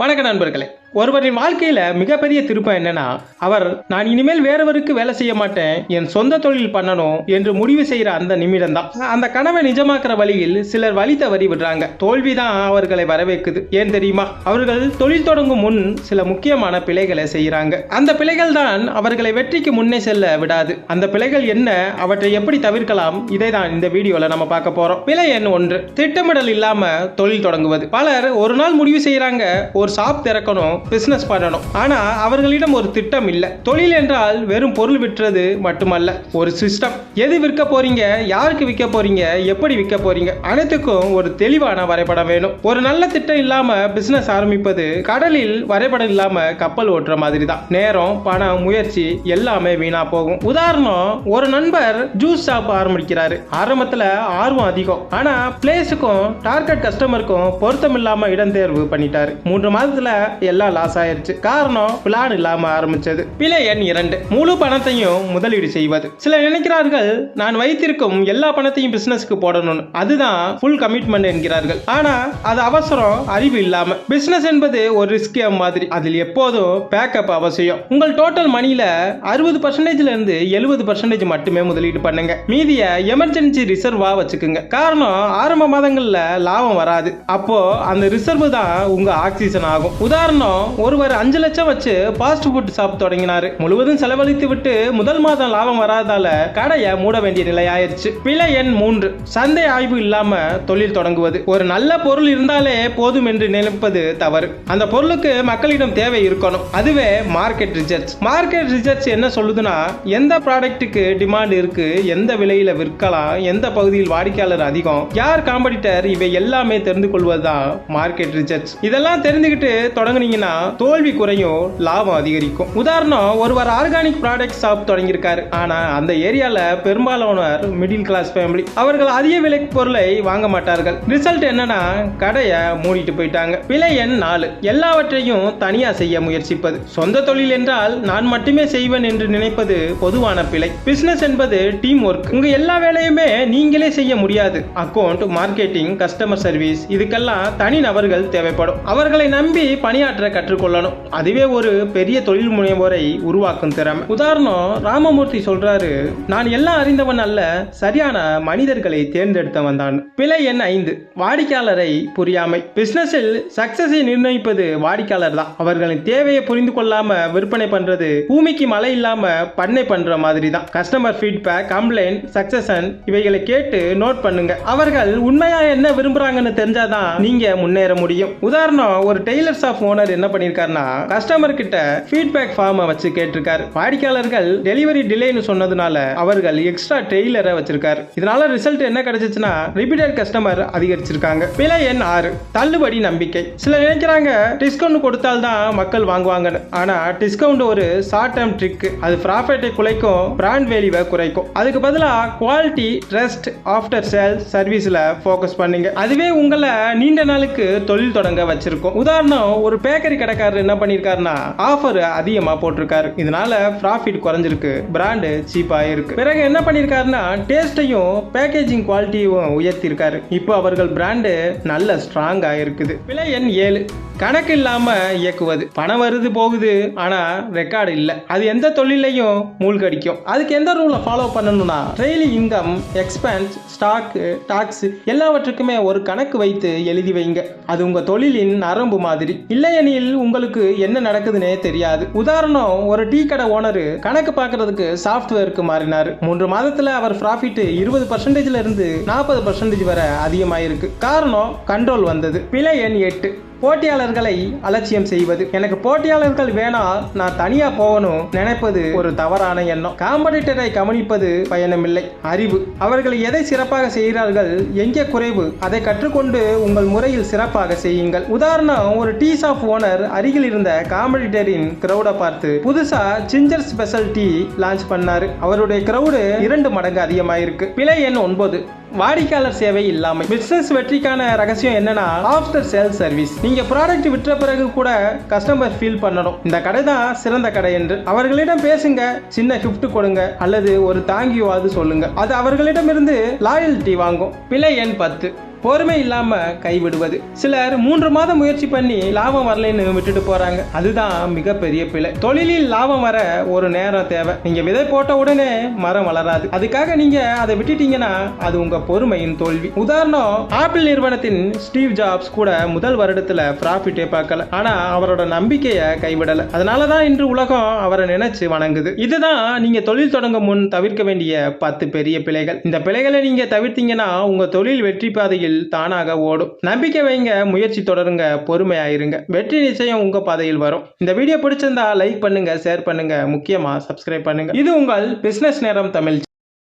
வணக்க நண்பர்களே. ஒருவரின் வாழ்க்கையில மிகப்பெரிய திருப்பம் என்னன்னா அவர் நான் இனிமேல் வேறவருக்கு வேலை செய்ய மாட்டேன் என் சொந்த தொழில் பண்ணணும் என்று முடிவு செய்யற அந்த நிமிடம் தான் அந்த கனவை நிஜமாக்குற வழியில் சிலர் வழி தவறி விடுறாங்க. தோல்விதான் அவர்களை வரவேற்குது. ஏன் தெரியுமா? அவர்கள் தொழில் தொடங்கும் முன் சில முக்கியமான பிழைகளை செய்யறாங்க அந்த பிழைகள் தான் அவர்களை வெற்றிக்கு முன்னே செல்ல விடாது. அந்த பிழைகள் என்ன? அவற்றை எப்படி தவிர்க்கலாம்? இதை தான் இந்த வீடியோல நம்ம பார்க்க போறோம். பிழை எண் ஒன்று. திட்டமிடல் இல்லாம தொழில் தொடங்குவது. பலர் ஒரு நாள் முடிவு செய்யறாங்க ஒரு ஷாப் திறக்கணும் பிசினஸ் பண்ணணும். ஆனா அவர்களிடம் ஒரு திட்டம் இல்லை. தொழில் என்றால் வெறும் பொருள் விற்றது மட்டுமல்ல ஒரு சிஸ்டம் எது விற்க போறீங்க? யாருக்கு விற்க போறீங்க? எப்படி விற்க போறீங்க? அனைத்துக்கும் ஒரு தெளிவான வரைபடம் வேணும். ஒரு நல்ல திட்டம் இல்லாம பிசினஸ் ஆரம்பிப்பது கடலில் வரைபடம் இல்லாம கப்பல் ஓட்டுற மாதிரி தான் நேரம் பணம் முயற்சி எல்லாமே வீணா போகும். உதாரணம் ஒரு நண்பர் ஜூஸ் ஷாப் ஆரம்பிக்கிறாரு. ஆரம்பத்துல ஆர்வம் அதிகம். ஆனா பிளேஸுக்கும் டார்கெட் கஸ்டமருக்கும் பொருத்தம் இல்லாம இடம் தேர்வு பண்ணிட்டாரு. மூன்று மாதத்துல எல்லாம் லாஸ் ஆயிருச்சு. காரணம் பிளான் இல்லாம ஆரம்பிச்சது. பிழை எண் இரண்டு. முழு பணத்தையும் முதலீடு செய்வது. சில நினைக்கிறார்கள் நான் வைத்திருக்கும் எல்லா பணத்தையும் பிசினஸ்க்கு போடணும்னு. அதுதான் ஃபுல் கமிட்மெண்ட் என்கிறார்கள். ஆனா அது அவசரம் அறிவு இல்லாம. பிசினஸ் என்பது ஒரு ரிஸ்க் மாதிரி. அதில் எப்போதும் பேக்கப் அவசியம். உங்கள் டோட்டல் மணியில அறுபது பர்சன்டேஜ்ல இருந்து எழுபது பர்சன்டேஜ் மட்டுமே முதலீடு பண்ணுங்க. மீதிய எமர்ஜென்சி ரிசர்வா வச்சுக்கோங்க. காரணம் ஆரம்ப மாதங்கள்ல லாபம் வராது. அப்போ அந்த ரிசர்வ் தான் உங்க ஆக்சிஜன் ஆகும். உதாரணம் ஒருவர் அஞ்சு லட்சம் வச்சு ஃபாஸ்ட் ஃபுட் ஷாப் தொடங்கினாரு. முழுவதும் செலவழித்து விட்டு முதல் மாதம் லாபம் வராதால கடையை மூட வேண்டிய நிலை ஆயிடுச்சு பிழை எண் மூன்று. சந்தை ஆய்வு இல்லாம தொழில் தொடங்குவது. ஒரு நல்ல பொருள் இருந்தாலே போதும் என்று நினைப்பது தவறு. அந்த பொருளுக்கு மக்களிடம் தேவை இருக்கணும். அதுவே மார்க்கெட் ரிசர்ச் மார்க்கெட் ரிசர்ச் என்ன சொல்லுதுன்னா எந்த ப்ராடக்ட்டுக்கு டிமாண்ட் இருக்கு எந்த விலையில விற்கலாம் எந்த பகுதியில் வாடிக்கையாளர் அதிகம் யார் காம்படிட்டர் இவை எல்லாமே தெரிந்து கொள்வதுதான் மார்க்கெட் ரிசர்ச் இதெல்லாம் தெரிஞ்சுக்கிட்டு தொடங்குனீங்கன்னா தோல்வி குறையும் லாபம் அதிகரிக்கும். உதாரணம் ஒருவர் ஆர்கானிக் ப்ராடக்ட் ஷாப் தொடங்கியிருக்காரு. ஆனா அந்த ஏரியால பெரும்பாலானவர் மிடில் கிளாஸ் ஃபேமிலி அவர்கள் அதிக விலை பொருளை வாங்க மாட்டார்கள். ரிசல்ட் என்னன்னா கடையை மூடிட்டு போயிட்டாங்க. விலை எண் நாலு. எல்லாவற்றையும் தனியா செய்ய முயற்சிப்பது. சொந்த தொழில் என்றால் நான் மட்டுமே செய்வேன் என்று நினைப்பது பொதுவான பிழை. பிசினஸ் என்பது டீம் ஒர்க் உங்க எல்லா வேலையுமே நீங்களே செய்ய முடியாது. அக்கௌண்ட் மார்க்கெட்டிங் கஸ்டமர் சர்வீஸ் இதுக்கெல்லாம் தனி நபர்கள் தேவைப்படும். அவர்களை நம்பி பணியாற்ற கற்றுக்கொள்ளணும். அதுவே ஒரு பெரிய தொழில் முனைவோரை உருவாக்கும் திறமை. உதாரணம் ராமமூர்த்தி சொல்றாரு நான் எல்லாம் அறிந்தவன் அல்ல சரியான மனிதர்களை தேர்ந்தெடுத்தவன் தான் பிழை எண் ஐந்து வாடிக்கையாளரை புரியாமை. பிசினஸில் சக்சஸை நிர்ணயிப்பது வாடிக்கையாளர் தான். அவர்களின் தேவையை புரிந்து கொள்ளாம விற்பனை பண்றது பூமிக்கு மழை இல்லாம பண்ணை பண்ற மாதிரி தான். கஸ்டமர் ஃபீட்பேக் கம்ப்ளைண்ட் சக்சஸன் இவைகளை கேட்டு நோட் பண்ணுங்க. அவர்கள் உண்மையா என்ன விரும்புறாங்கன்னு தெரிஞ்சாதான் நீங்க முன்னேற முடியும். உதாரணம் ஒரு டெய்லர்ஸ் ஆஃப் ஓனர் என்ன பண்ணியிருக்காருன்னா கஸ்டமர் கிட்ட ஃபீட்பேக் ஃபார்மை வச்சு கேட்டிருக்காரு. வாடிக்கையாளர்கள் டெலிவரி டிலேன்னு சொன்னதுனால அவர்கள் எக்ஸ்ட்ரா டெய்லரை வச்சிருக்காரு. இதனால ரிசல்ட் என்ன கிடைச்சிச்சுன்னா ரிப்பீட்டட் கஸ்டமர் அதிகரிச்சிருக்காங்க. விலை எண் ஆறு. தள்ளுபடி நம்பிக்கை. சில நினைக்கிறாங்க டிஸ்கவுண்ட் கொடுத்தால்தான் மக்கள் வாங்குவாங்கன்னு. ஆனா டிஸ்கவுண்ட் ஒரு ஷார்ட் டேர்ம் ட்ரிக் அது ப்ராஃபிட்டை குலைக்கும் பிராண்ட் வேல்யூவை குறைக்கும். அதுக்கு பதிலாக குவாலிட்டி ட்ரஸ்ட் ஆஃப்டர் சேல் சர்வீஸில் ஃபோக்கஸ் பண்ணுங்க. அதுவே உங்களை நீண்ட நாளுக்கு தொழில் தொடங்க வச்சிருக்கும். உதாரணம் ஒரு பேக்கரி கடைக்காரர் என்ன பண்ணியிருக்காருன்னா ஆஃபர் அதிகமாக போட்டிருக்காரு. இதனால ப்ராஃபிட் குறைஞ்சிருக்கு. பிராண்டு சீப்பாக இருக்கு. பிறகு என்ன பண்ணியிருக்காருன்னா டேஸ்ட்டையும் பேக்கேஜிங் குவாலிட்டியும் உயர்த்தியிருக்காரு இப்போ அவர்கள் பிராண்டு நல்ல ஸ்ட்ராங்காக இருக்குது. விலை எண் ஏழு. கணக்கு இல்லாமல் இயக்குவது. பணம் வருது போகுது ஆனால் ரெக்கார்டு இல்லை. அது எந்த தொழிலையும் மூழ்கடிக்கும். அதுக்கு எந்த ரூலை ஃபாலோ பண்ணணும்னா daily income expense stock tax எல்லாவற்றுக்குமே ஒரு கணக்கு வைத்து எழுதி வைங்க. அது உங்கள் தொழிலின் நரம்பு மாதிரி. இல்லையெனில் உங்களுக்கு என்ன நடக்குதுன்னே தெரியாது. உதாரணம் ஒரு டீ கடை ஓனர் கணக்கு பார்க்கறதுக்கு சாஃப்ட்வேருக்கு மாறினார். மூன்று மாதத்துல அவர் ப்ராஃபிட் இருபது பர்சன்டேஜ்ல இருந்து நாற்பது பர்சன்டேஜ் வரை அதிகமாயிருக்கு. காரணம் கண்ட்ரோல் வந்தது. பிழை எண் எட்டு. போட்டியாளர்களை அலட்சியம் செய்வது. எனக்கு போட்டியாளர்கள் வேணா நான் தனியா போகணும் நினைப்பது ஒரு தவறான எண்ணம். காம்படிட்டரை கவனிப்பது பயணமில்லை அறிவு. அவர்கள் எதை சிறப்பாக செய்கிறார்கள் எங்கே குறைவு அதை கற்றுக்கொண்டு உங்கள் முறையில் சிறப்பாக செய்யுங்கள். உதாரணம் ஒரு டீ ஷாப் ஓனர் அருகில் இருந்த காம்படிட்டரின் கிரௌட பார்த்து புதுசா சிஞ்சர் ஸ்பெஷல் டீ லான்ச் பண்ணாரு. அவருடைய கிரௌடு இரண்டு மடங்கு அதிகமாயிருக்கு. பிழை எண் ஒன்பது. வாடிக்கையாளர் சேவை இல்லாமல் பிசினஸ் வெற்றிக்கான ரகசியம் என்னன்னா ஆஃப்டர் சேல் சர்வீஸ் நீங்க ப்ராடக்ட் விற்ற பிறகு கூட கஸ்டமர் ஃபீல் பண்ணணும். இந்த கடை தான் சிறந்த கடை என்று அவர்களிடம் பேசுங்க சின்ன கிஃப்ட் கொடுங்க அல்லது ஒரு தாங்கியாவது சொல்லுங்க. அது அவர்களிடமிருந்து லாயல்ட்டி வாங்கும். பிழை எண் பத்து. பொறுமை இல்லாம கைவிடுவது. சிலர் மூன்று மாதம் முயற்சி பண்ணி லாபம் வரலைன்னு விட்டுட்டு போறாங்க. அதுதான் மிகப்பெரிய பிழை. தொழிலில் லாபம் வர ஒரு நேரம் தேவை. நீங்க விதை போட்ட உடனே மரம் வளராது. அதுக்காக நீங்க அதை விட்டுட்டீங்கன்னா அது உங்க பொறுமையின் தோல்வி. உதாரணம் ஆப்பிள் நிறுவனத்தின் ஸ்டீவ் ஜாப்ஸ் கூட முதல் வருடத்துல ப்ராஃபிட்டே பார்க்கல. ஆனா அவரோட நம்பிக்கையை கைவிடல. அதனாலதான் இன்று உலகம் அவரை நினைச்சு வணங்குது. இதுதான் நீங்க தொழில் தொடங்கும் முன் தவிர்க்க வேண்டிய பத்து பெரிய பிழைகள். இந்த பிழைகளை நீங்க தவிர்த்தீங்கன்னா உங்க தொழில் வெற்றி பாதையில் தானாக ஓடும். நம்பிக்கை வைங்க முயற்சி தொடருங்க பொறுமையாயிருங்க. வெற்றி நிச்சயம் உங்க பாதையில் வரும். இந்த வீடியோ பிடிச்சிருந்தா லைக் பண்ணுங்க ஷேர் பண்ணுங்க முக்கியமா சப்ஸ்கிரைப் பண்ணுங்க. இது உங்கள் பிசினஸ் நேரம் தமிழ்